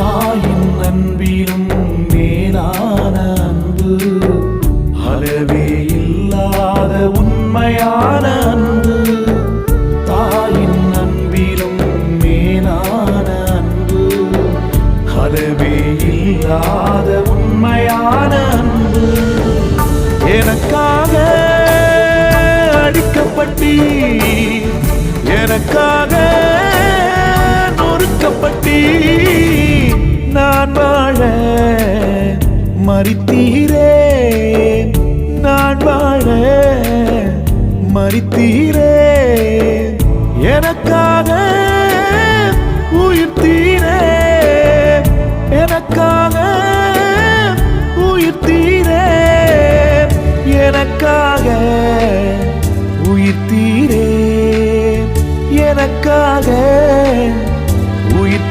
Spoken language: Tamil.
தாயின் அன்பிலும் மேலான அன்பு. அளவே இல்லாத உண்மையான அன்பு. தாயின் அன்பிலும் மேலான அன்பு. அளவே இல்லாத உண்மையான அன்பு. எனக்காக அடிக்கப்பட்டி எனக்காக மறித்தீரேன் நான் வாழ மறித்தீரேன் எனக்காக உயிர் தீரே எனக்காக உயிர் தீரே எனக்காக உயிர்